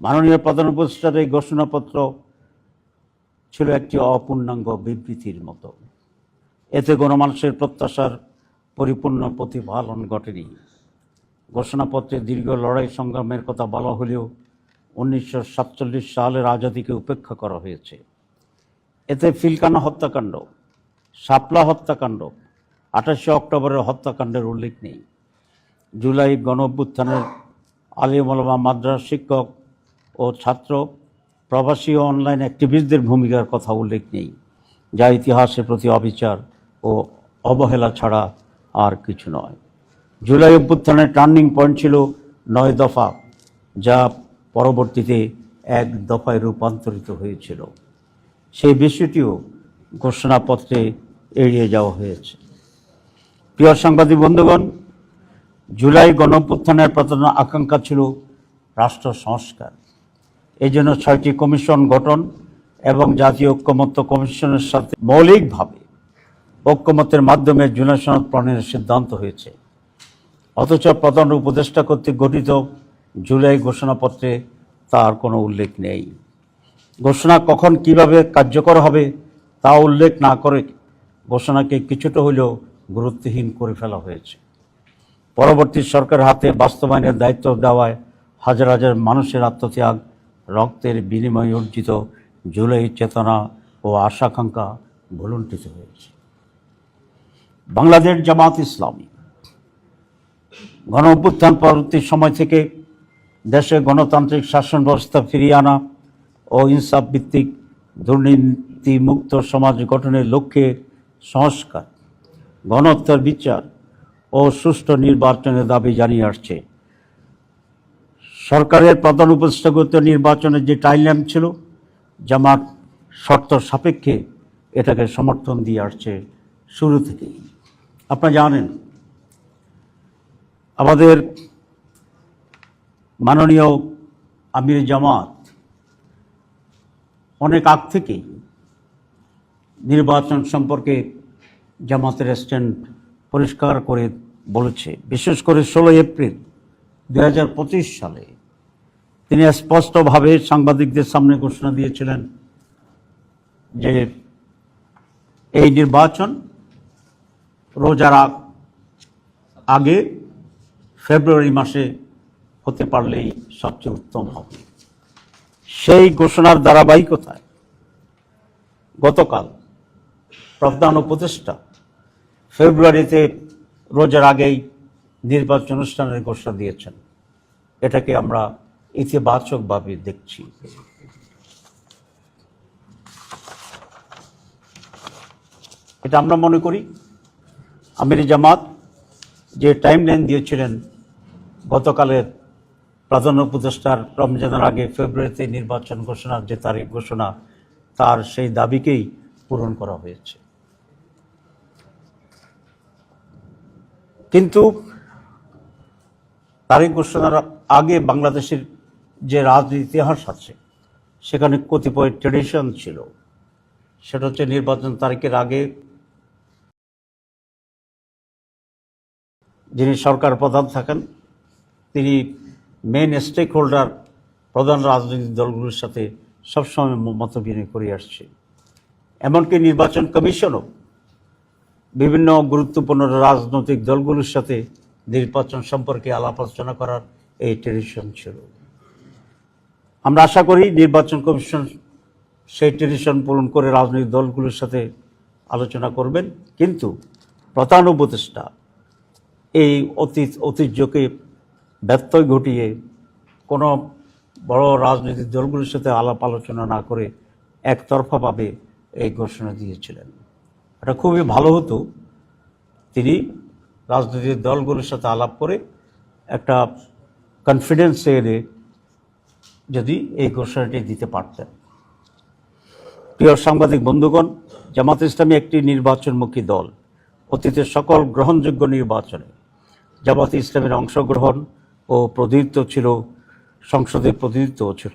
মাননীয় প্রধান উপদেষ্টার এই ঘোষণাপত্র ছিল একটি অপূর্ণাঙ্গ বিবৃতির মতো। এতে গণমানুষের প্রত্যাশার পরিপূর্ণ প্রতিফলন ঘটেনি। ঘোষণাপত্রে দীর্ঘ লড়াই সংগ্রামের কথা বলা হলেও উনিশশো সাতচল্লিশ সালের আজাদিকে উপেক্ষা করা হয়েছে। এতে ফিলকানা হত্যাকাণ্ড, শাপলা হত্যাকাণ্ড, আঠাশে অক্টোবরের হত্যাকাণ্ডের উল্লেখ নেই। জুলাই গণ অভ্যুত্থানের আলিমলমা মাদ্রাস শিক্ষক ও ছাত্র, প্রবাসী ও অনলাইন অ্যাক্টিভিস্টদের ভূমিকার কথা উল্লেখ নেই, যা ইতিহাসের প্রতি অবিচার ও অবহেলা ছাড়া আর কিছু নয়। জুলাই অভ্যুত্থানের টার্নিং পয়েন্ট ছিল নয় দফা, যা পরবর্তীতে এক দফায় রূপান্তরিত হয়েছিল। সেই বিষয়টিও ঘোষণাপত্রে এড়িয়ে যাওয়া হয়েছে। প্রিয় সাংবাদিক বন্ধুগণ, জুলাই গণঅভ্যুত্থানের প্রধান আকাঙ্ক্ষা ছিল রাষ্ট্র সংস্কার। এই জন্য ছয়টি কমিশন গঠন এবং জাতীয় ঐক্যমত্য কমিশনের সাথে মৌলিকভাবে ঐক্যমত্যের মাধ্যমে জুলাই সনদ প্রণয়নের সিদ্ধান্ত হয়েছে। অথচ প্রধান উপদেষ্টা কর্তৃক গঠিত জুলাই ঘোষণাপত্রে তার কোনো উল্লেখ নেই। ঘোষণা কখন কীভাবে কার্যকর হবে তা উল্লেখ না করে ঘোষণাকে কিছুটা হলেও গুরুত্বহীন করে ফেলা হয়েছে। পরবর্তী সরকার হাতে বাস্তবায়নের দায়িত্ব দেওয়ায় হাজার হাজার মানুষের আত্মত্যাগ রক্তের বিনিময়ে অর্জিত জুলাই চেতনা ও আশাকাঙ্ক্ষা ভুলুণ্ঠিত হয়েছে। বাংলাদেশ জামাত ইসলামী গণ অভ্যুত্থান পরবর্তী সময় থেকে দেশে গণতান্ত্রিক শাসন ব্যবস্থা ফিরিয়ে আনা ও ইনসাফ ভিত্তিক দুর্নীতিমুক্ত সমাজ গঠনের লক্ষ্যে সংস্কার, গণহত্যার বিচার ও সুষ্ঠু নির্বাচনের দাবি জানিয়ে আসছে সরকারের প্রধান উপদেষ্টাগত নির্বাচনের যে টাইমলাইন ছিল, জামাত শর্ত সাপেক্ষে এটাকে সমর্থন দিয়ে আসছে শুরু থেকেই। আপনারা জানেন, আমাদের মাননীয় আমির জামাত অনেক আগ থেকেই নির্বাচন সম্পর্কে জামাতের স্ট্যান্ড পরিষ্কার করে বলেছে। বিশেষ করে ষোলোই এপ্রিল দু হাজার পঁচিশ সালে তিনি স্পষ্টভাবে সাংবাদিকদের সামনে ঘোষণা দিয়েছিলেন যে এই নির্বাচন রোজার আগ- ফেব্রুয়ারি মাসে হতে পারলেই সবচেয়ে উত্তম হবে। সেই ঘোষণার ধারাবাহিকতায় গতকাল প্রধান উপদেষ্টা ফেব্রুয়ারিতে রোজার আগেই নির্বাচন অনুষ্ঠানের ঘোষণা দিয়েছেন। এটাকে আমরা ইতিবাচকভাবে দেখছি এটা আমরা মনে করি, আমির জামাত যে টাইম লাইন দিয়েছিলেন, গতকালের প্রধান উপদেষ্টার রমজানের আগে ফেব্রুয়ারিতে নির্বাচন ঘোষণার যে তারিখ ঘোষণা, তার সেই দাবিকেই পূরণ করা হয়েছে। কিন্তু তারিখ ঘোষণার আগে বাংলাদেশের যে রাজনীতি ইতিহাস আছে, সেখানে কতিপয় ট্রেডিশন ছিল। সেটা হচ্ছে নির্বাচন তারিখের আগে যিনি সরকার প্রধান থাকেন, তিনি মেন স্টেক হোল্ডার প্রধান রাজনৈতিক দলগুলোর সাথে সবসময় মত বিনিময় করে আসছে। এমনকি নির্বাচন কমিশনও বিভিন্ন গুরুত্বপূর্ণ রাজনৈতিক দলগুলোর সাথে নির্বাচন সম্পর্কে আলাপ আলোচনা করার এই ট্রেডিশন ছিল। আমরা আশা করি নির্বাচন কমিশন সেই ট্রেডিশন পূরণ করে রাজনৈতিক দলগুলোর সাথে আলোচনা করবেন। কিন্তু প্রধান উপদেষ্টা এই অতীত, ঐতিহ্যকে ব্যত্যয় ঘটিয়ে কোনো বড় রাজনৈতিক দলগুলোর সাথে আলাপ আলোচনা না করে একতরফাভাবে এই ঘোষণা দিয়েছিলেন। এটা খুবই ভালো হতো। তিনি রাজনৈতিক দলগুলোর সাথে আলাপ করে একটা কনফিডেন্স এনে যদি এই ঘোষণাটি দিতে পারতেন। প্রিয় সাংবাদিক বন্ধুগণ, জামাত ইসলামী একটি নির্বাচনমুখী দল। অতীতের সকল গ্রহণযোগ্য নির্বাচনে জামাত ইসলামের অংশগ্রহণ ও প্রতিনিধিত্ব ছিল, সংসদের প্রতিনিধিত্বও ছিল।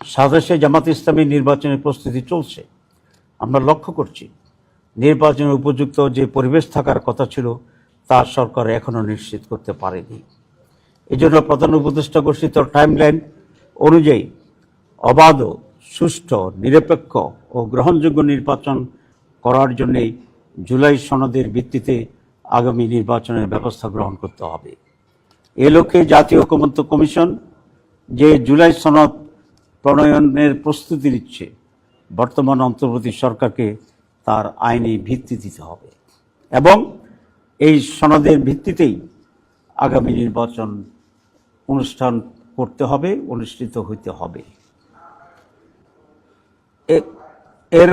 সাদেশে জামাত ইসলামী নির্বাচনের প্রস্তুতি চলছে। আমরা লক্ষ্য করছি, নির্বাচনের উপযুক্ত যে পরিবেশ থাকার কথা ছিল, তা সরকার এখনও নিশ্চিত করতে পারেনি। এই জন্য প্রধান উপদেষ্টা ঘোষিত টাইমলাইন অনুযায়ী অবাধ, সুষ্ঠু, নিরপেক্ষ ও গ্রহণযোগ্য নির্বাচন করার জন্যই জুলাই সনদের ভিত্তিতে আগামী নির্বাচনের ব্যবস্থা গ্রহণ করতে হবে। এ লক্ষ্যে জাতীয় ঐকমত্য কমিশন যে জুলাই সনদ প্রণয়নের প্রস্তুতি নিচ্ছে, বর্তমান অন্তর্বর্তী সরকারকে তার আইনি ভিত্তি দিতে হবে এবং এই সনদের ভিত্তিতেই আগামী নির্বাচন অনুষ্ঠান করতে হবে অনুষ্ঠিত হইতে হবে। এর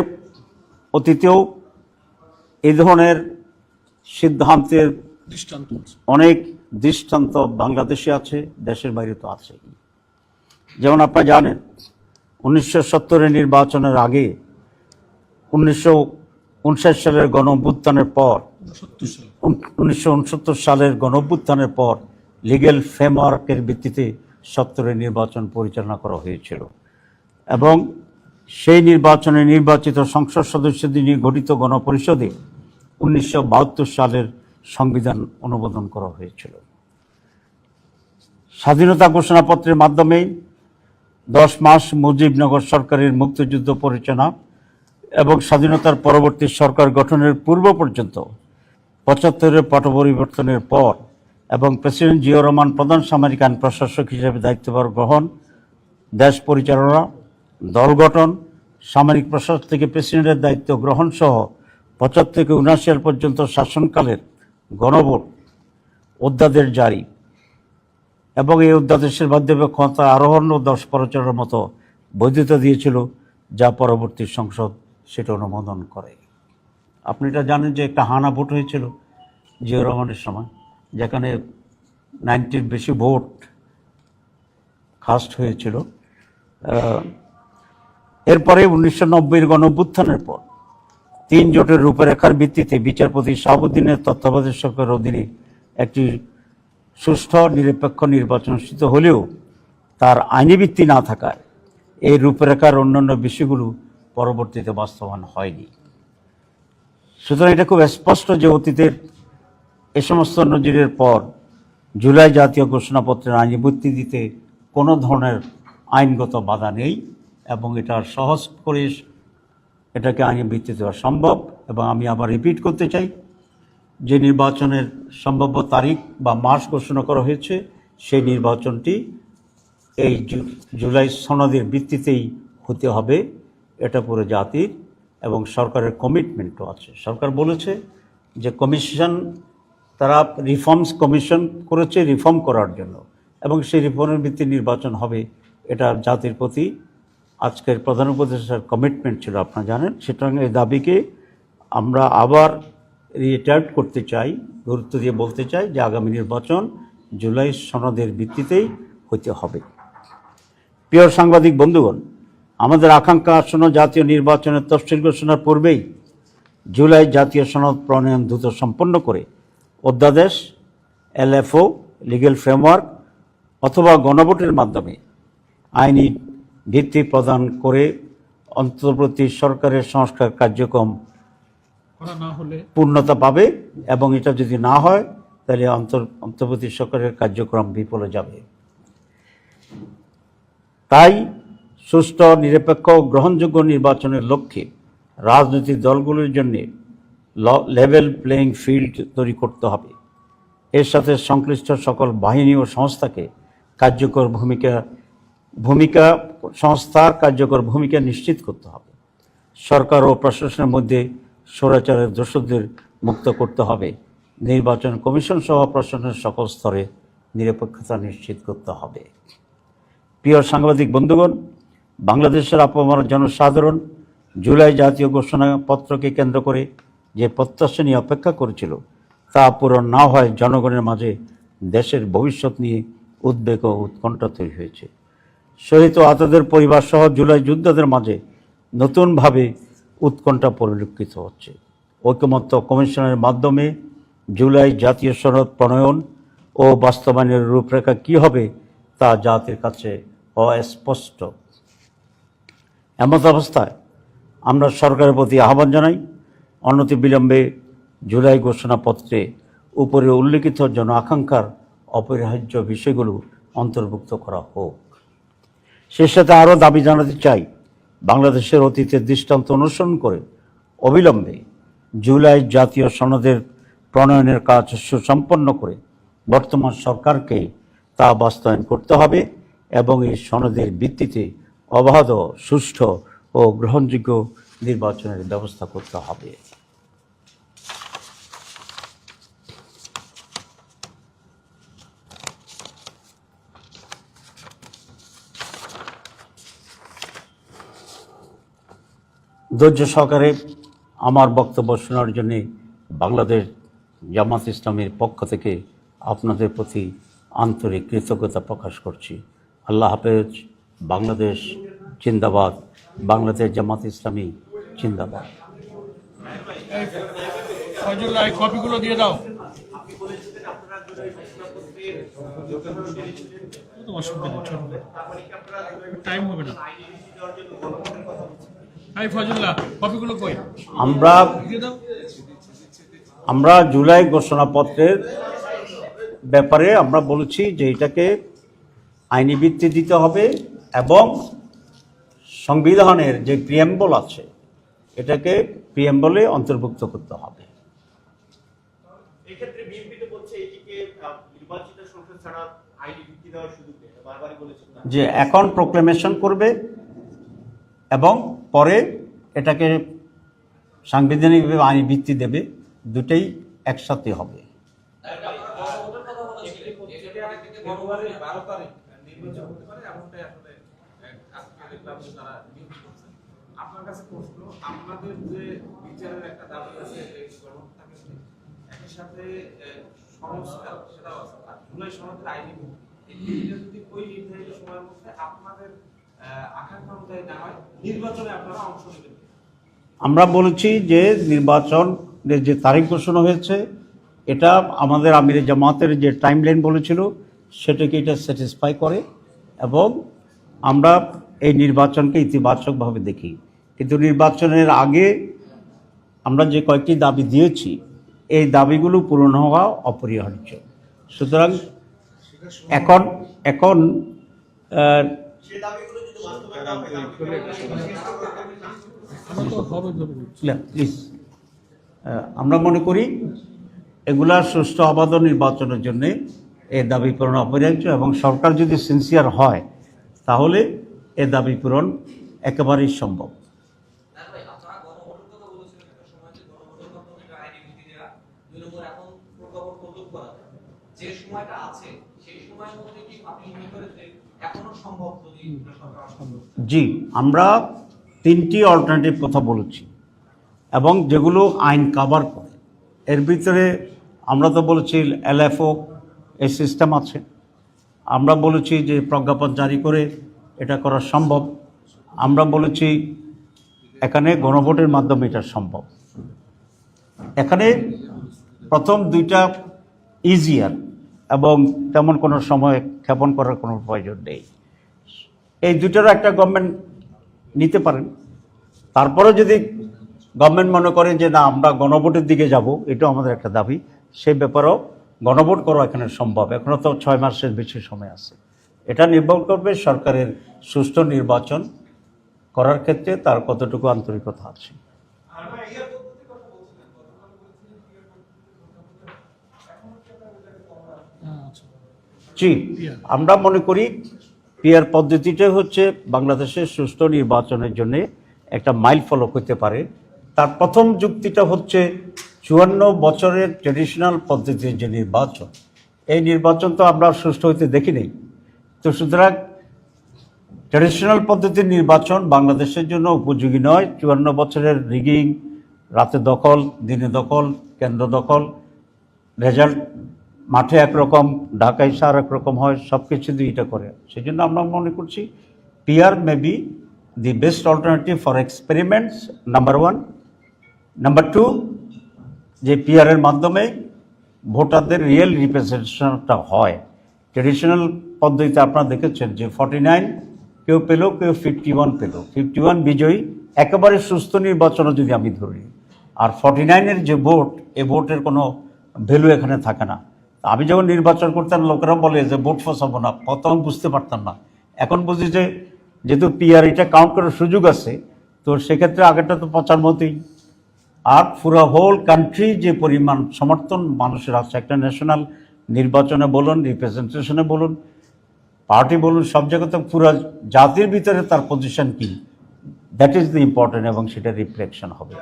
অতীতেও এই ধরনের সিদ্ধান্তের দৃষ্টান্ত অনেক দৃষ্টান্ত বাংলাদেশে আছে দেশের বাইরে তো আছে। যেমন আপনারা জানেন উনিশশো সত্তরের নির্বাচনের আগে উনিশশো উনষাট সালের গণঅভ্যুত্থানের পর উনিশশো উনসত্তর সালের গণঅভ্যুত্থানের পর লিগেল ফ্রেমওয়ার্কের ভিত্তিতে সত্তরের নির্বাচন পরিচালনা করা হয়েছিল। এবং সেই নির্বাচনে নির্বাচিত সংসদ সদস্যদের নিয়ে গঠিত গণপরিষদে উনিশশো বাহাত্তর সালের সংবিধান অনুমোদন করা হয়েছিল। স্বাধীনতা ঘোষণাপত্রের মাধ্যমে দশ মাস মুজিবনগর সরকারের মুক্তিযুদ্ধ পরিচালনা এবং স্বাধীনতার পরবর্তী সরকার গঠনের পূর্ব পর্যন্ত পঁচাত্তরের পট পরিবর্তনের পর এবং প্রেসিডেন্ট জিও রহমান প্রধান সামরিক আইন প্রশাসক হিসেবে দায়িত্বভার গ্রহণ দেশ পরিচালনা, দল গঠন, সামরিক প্রশাসক থেকে প্রেসিডেন্টের দায়িত্ব গ্রহণ সহ পঁচাত্তর থেকে উনআশি সাল পর্যন্ত শাসনকালের গণভোট অধ্যাদেশ জারি এবং এই অধ্যাদেশের মাধ্যমে ক্ষমতা আরোহণ ও দশ পরিচালনার মতো বৈধতা দিয়েছিল, যা পরবর্তী সংসদ সেটা অনুমোদন করে। আপনি এটা জানেন যে একটা হানা ভোট হয়েছিল জিয়া রহমানের সময়? যেখানে নাইনটির বেশি ভোট কাস্ট হয়েছিল এরপরে উনিশশো নব্বইয়ের গণঅভ্যুত্থানের পর তিন জোটের রূপরেখার ভিত্তিতে বিচারপতি শাহাবুদ্দিনের তত্ত্বাবধায়ক সরকারের অধীনে একটি সুষ্ঠু নিরপেক্ষ নির্বাচন অনুষ্ঠিত হলেও তার আইনি ভিত্তি না থাকায় এই রূপরেখার অন্যান্য বিষয়গুলো পরবর্তীতে বাস্তবায়ন হয়নি। সুতরাং এটা খুব স্পষ্ট যে অতীতের এ সমস্ত নজিরের পর জুলাই জাতীয় ঘোষণাপত্রের আইনি ভিত্তি দিতে কোনো ধরনের আইনগত বাধা নেই এবং এটা সহজ করে এটাকে আইনি ভিত্তি দেওয়া সম্ভব এবং আমি আবার রিপিট করতে চাই, যে নির্বাচনের সম্ভাব্য তারিখ বা মাস ঘোষণা করা হয়েছে, সেই নির্বাচনটি এই জুলাই সনদের ভিত্তিতেই হতে হবে। এটা পুরো জাতির এবং সরকারের কমিটমেন্টও আছে। সরকার বলেছে যে কমিশন তারা রিফর্মস কমিশন করেছে রিফর্ম করার জন্য। এবং সেই রিফর্মের ভিত্তি নির্বাচন হবে, এটা জাতির প্রতি আজকের প্রধান উপদেষ্টার কমিটমেন্ট ছিল, আপনারা জানেন। সুতরাং এই দাবিকে আমরা আবার রিটায়ার্ড করতে চাই, গুরুত্ব দিয়ে বলতে চাই যে আগামী নির্বাচন জুলাই সনদের ভিত্তিতেই হতে হবে। প্রিয় সাংবাদিক বন্ধুগণ, আমাদের আকাঙ্ক্ষা আসন্ন জাতীয় নির্বাচনের তফসিল ঘোষণার পূর্বেই জুলাই জাতীয় সনদ প্রণয়ন দ্রুত সম্পন্ন করে অধ্যাদেশ এলএফও লিগ্যাল ফ্রেমওয়ার্ক অথবা গণভোটের মাধ্যমে আইনি ভিত্তি প্রদান করে অন্তর্বর্তী সরকারের সংস্কার কার্যক্রম পূর্ণতা পাবে এবং এটা যদি না হয় তাহলে অন্তর অন্তর্বর্তী সরকারের কার্যক্রম বিফলে যাবে। তাই সুষ্ঠু নিরপেক্ষ গ্রহণযোগ্য নির্বাচনের লক্ষ্যে রাজনৈতিক দলগুলোর জন্য লেভেল প্লেয়িং ফিল্ড তৈরি করতে হবে। এর সাথে সংশ্লিষ্ট সকল বাহিনী ও সংস্থাকে কার্যকর ভূমিকা ভূমিকা সংস্থার কার্যকর ভূমিকা নিশ্চিত করতে হবে। সরকার ও প্রশাসনের মধ্যে স্বৈরাচারের দোষদের মুক্ত করতে হবে। নির্বাচন কমিশন সহ প্রশাসনের সকল স্তরে নিরপেক্ষতা নিশ্চিত করতে হবে। প্রিয় সাংবাদিক বন্ধুগণ, বাংলাদেশের আপামর জনসাধারণ জুলাই জাতীয় ঘোষণাপত্রকে কেন্দ্র করে যে প্রত্যাশা নিয়ে অপেক্ষা করেছিল, তা পূরণ না হয় জনগণের মাঝে দেশের ভবিষ্যৎ নিয়ে উদ্বেগ ও উৎকণ্ঠা তৈরি হয়েছে। শহীদ ও আহতদের পরিবার সহ জুলাই যোদ্ধাদের মাঝে নতুনভাবে উৎকণ্ঠা পরিলক্ষিত হচ্ছে। ঐকমত্য কমিশনের মাধ্যমে জুলাই জাতীয় সনদ প্রণয়ন ও বাস্তবায়নের রূপরেখা কী হবে তা জাতির কাছে অস্পষ্ট। এমত অবস্থায় আমরা সরকারের প্রতি আহ্বান জানাই। অনতি বিলম্বে জুলাই ঘোষণাপত্রে উপরে উল্লেখিত জন আকাঙ্ক্ষার অপরিহার্য বিষয়গুলো অন্তর্ভুক্ত করা হোক। সে সাথে আরও দাবি জানাতে চাই, বাংলাদেশের অতীতের দৃষ্টান্ত অনুসরণ করে অবিলম্বে জুলাই জাতীয় সনদের প্রণয়নের কাজ সুসম্পন্ন করে বর্তমান সরকারকে তা বাস্তবায়ন করতে হবে এবং এই সনদের ভিত্তিতে অবাধ, সুষ্ঠু ও গ্রহণযোগ্য নির্বাচনের ব্যবস্থা করতে হবে। ধৈর্য সহকারে আমার বক্তব্য শোনার জন্য বাংলাদেশ জামাত ইসলামের পক্ষ থেকে আপনাদের প্রতি আন্তরিক কৃতজ্ঞতা প্রকাশ করছি। আল্লাহ হাফেজ, বাংলাদেশ জিন্দাবাদ, বাংলাদেশ জামাত ইসলামী জিন্দাবাদ। টাইম হবে না। আমরা আমরা জুলাই ঘোষণাপত্রের ব্যাপারে আমরা বলেছি যে এটাকে আইনি ভিত্তি দিতে হবে এবং সংবিধানের যে প্রিয়েম্বল আছে এটাকে প্রিয়েম্বলে অন্তর্ভুক্ত করতে হবে। যে এখন প্রোক্লেমেশন করবে এবং পরে এটাকে সাংবিধানিকভাবে আইনি ভিত্তি দেবে, দুটেই একসাথে হবে। আপনার কাছে যে বিচারের একটা সংস্কার আইনি যদি ওই নির্ধারিত সময়ের মধ্যে আপনাদের আহ, আকাঙ্ক্ষা অনুযায়ী না হয় নির্বাচনে আপনারা অংশ নেবেন কিনা? আমরা বলেছি যে নির্বাচনের যে তারিখ ঘোষণা হয়েছে এটা আমাদের আমির জামাতের যে টাইম লাইন বলেছিল সেটাকে এটা স্যাটিসফাই করে এবং আমরা এই নির্বাচনকে ইতিবাচকভাবে দেখি কিন্তু নির্বাচনের আগে আমরা যে কয়েকটি দাবি দিয়েছি এই দাবিগুলো পূরণ হওয়া অপরিহার্য সুতরাং এখন এখন আমরা মনে করি এগুলা সুষ্ঠু অবাধ নির্বাচনের জন্য এ দাবি পূরণ অপরিহার্য এবং সরকার যদি সিনসিয়ার হয়, তাহলে এ দাবি পূরণ একেবারেই সম্ভব। সম্ভব? জি, আমরা তিনটি অল্টারনেটিভ কথা বলেছি এবং যেগুলো আইন কাভার করে। এর ভিতরে আমরা তো বলেছি এলএফও এই সিস্টেম আছে। আমরা বলেছি যে প্রজ্ঞাপন জারি করে এটা করা সম্ভব। আমরা বলেছি এখানে গণভোটের মাধ্যমে এটা সম্ভব। এখানে প্রথম দুইটা ইজিয়ার এবং তেমন কোনো সময় ক্ষেপণ করার কোনো প্রয়োজন নেই। এই দুটোর একটা গভর্নমেন্ট নিতে পারেন। তারপরে যদি গভর্নমেন্ট মনে করে যে না, আমরা গণভোটের দিকে যাব, এটাও আমাদের একটা দাবি। সেই ব্যাপারেও গণভোট করা এখানে সম্ভব। এখনও তো ছয় মাসের বেশি সময় আছে। এটা নির্ভর করবে সরকারের সুষ্ঠু নির্বাচন করার ক্ষেত্রে তার কতটুকু আন্তরিকতা আছে। জি, আমরা মনে করি পিয়ার পদ্ধতিটা হচ্ছে বাংলাদেশের সুষ্ঠু নির্বাচনের জন্য একটা মাইল ফলক হতে পারে। তার প্রথম যুক্তিটা হচ্ছে চুয়ান্ন বছরের ট্রেডিশনাল পদ্ধতির যে নির্বাচন, এই নির্বাচন তো আমরা সুষ্ঠু হইতে দেখি নেই। তো সুতরাং ট্রেডিশনাল পদ্ধতির নির্বাচন বাংলাদেশের জন্য উপযোগী নয়। চুয়ান্ন বছরের রিগিং রাতে দখল, দিনে দখল, কেন্দ্র দখল রেজাল্ট মাঠে একরকম, ঢাকায় সার একরকম হয় সব কিছু দিয়ে এটা করে। সেই জন্য আমরা মনে করছি PR may be the best alternative for experiments number one number two যে পিআরের মাধ্যমে ভোটারদের রিয়েল রিপ্রেজেন্টেশনটা হয়। ট্রেডিশনাল পদ্ধতিতে আপনারা দেখেছেন যে ফর্টি নাইন কেউ পেল, কেউ ফিফটি ওয়ান পেল। ফিফটি ওয়ান বিজয়ী, একেবারে সুস্থ নির্বাচনও যদি আমি ধরি। আর ফর্টি নাইনের যে ভোট, এ ভোটের কোনো ভ্যালু এখানে থাকে না। আমি যখন নির্বাচন করতাম লোকেরা বলে যে ভোট ফসাবো না। প্রথম বুঝতে পারতাম না। এখন বুঝি যে, যেহেতু পিআর এটা কাউন্ট করার সুযোগ আছে, তো সেক্ষেত্রে আগেরটা তো পচার মতোই আর পুরো হোল কান্ট্রি যে পরিমাণ সমর্থন, মানুষের আছে, একটা ন্যাশনাল নির্বাচনে বলুন রিপ্রেজেন্টেশনে বলুন পার্টি বলুন, সব জায়গাতে পুরো জাতির ভিতরে তার পজিশন কি? দ্যাট ইজ দ্য ইম্পর্টেন্ট এবং সেটা রিফ্লেকশন হবে।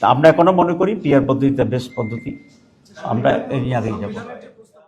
তা আমরা এখনও মনে করি পিয়ার পদ্ধতিটা বেস্ট পদ্ধতি। আমরা এই নিয়ে আগেই যাব।